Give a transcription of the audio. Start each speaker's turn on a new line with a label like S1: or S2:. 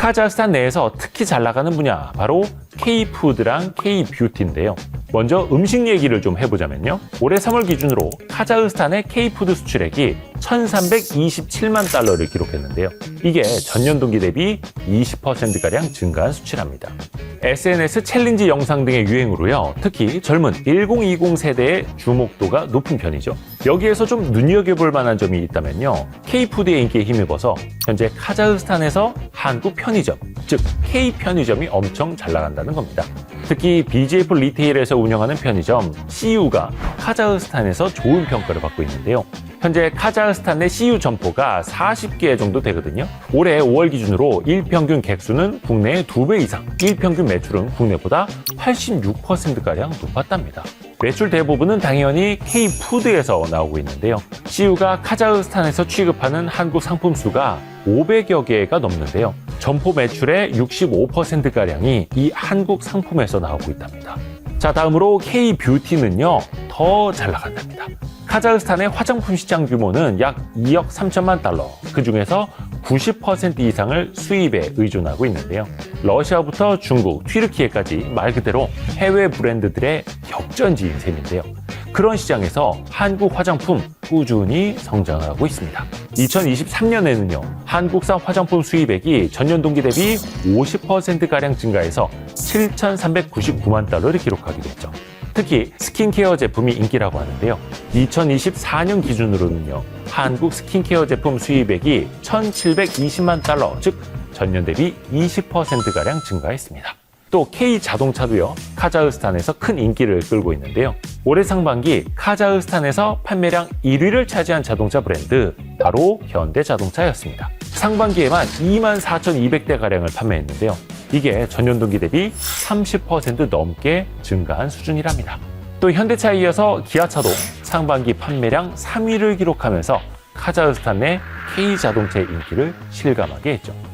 S1: 카자흐스탄 내에서 특히 잘 나가는 분야 바로 K푸드랑 K뷰티인데요. 먼저 음식 얘기를 좀 해보자면요. 올해 3월 기준으로 카자흐스탄의 K푸드 수출액이 1,327만 달러를 기록했는데요. 이게 전년 동기 대비 20%가량 증가한 수치랍니다. SNS 챌린지 영상 등의 유행으로요. 특히 젊은 1020 세대의 주목도가 높은 편이죠. 여기에서 좀 눈여겨볼 만한 점이 있다면요. K푸드의 인기에 힘입어서 현재 카자흐스탄에서 한국 편의점, 즉 K 편의점이 엄청 잘 나간다는 겁니다. 특히 BJF 리테일에서 운영하는 편의점 CU가 카자흐스탄에서 좋은 평가를 받고 있는데요. 현재 카자흐스탄 내 CU 점포가 40개 정도 되거든요. 올해 5월 기준으로 일평균 객수는 국내의 2배 이상, 일평균 매출은 국내보다 86%가량 높았답니다. 매출 대부분은 당연히 K푸드에서 나오고 있는데요. CU가 카자흐스탄에서 취급하는 한국 상품 수가 500여 개가 넘는데요. 점포 매출의 65%가량이 이 한국 상품에서 나오고 있답니다. 자, 다음으로 K뷰티는요, 더 잘 나간답니다. 카자흐스탄의 화장품 시장 규모는 약 2억 3천만 달러, 그 중에서 90% 이상을 수입에 의존하고 있는데요. 러시아부터 중국, 튀르키예까지 말 그대로 해외 브랜드들의 격전지인 셈인데요. 그런 시장에서 한국 화장품 꾸준히 성장하고 있습니다. 2023년에는요, 한국산 화장품 수입액이 전년 동기 대비 50%가량 증가해서 7,399만 달러를 기록하기도 했죠. 특히 스킨케어 제품이 인기라고 하는데요. 2024년 기준으로는요, 한국 스킨케어 제품 수입액이 1,720만 달러, 즉 전년 대비 20%가량 증가했습니다. 또 K 자동차도요, 카자흐스탄에서 큰 인기를 끌고 있는데요. 올해 상반기 카자흐스탄에서 판매량 1위를 차지한 자동차 브랜드, 바로 현대 자동차였습니다. 상반기에만 24,200대 가량을 판매했는데요. 이게 전년 동기 대비 30% 넘게 증가한 수준이랍니다. 또 현대차에 이어서 기아차도 상반기 판매량 3위를 기록하면서 카자흐스탄 내 K 자동차의 인기를 실감하게 했죠.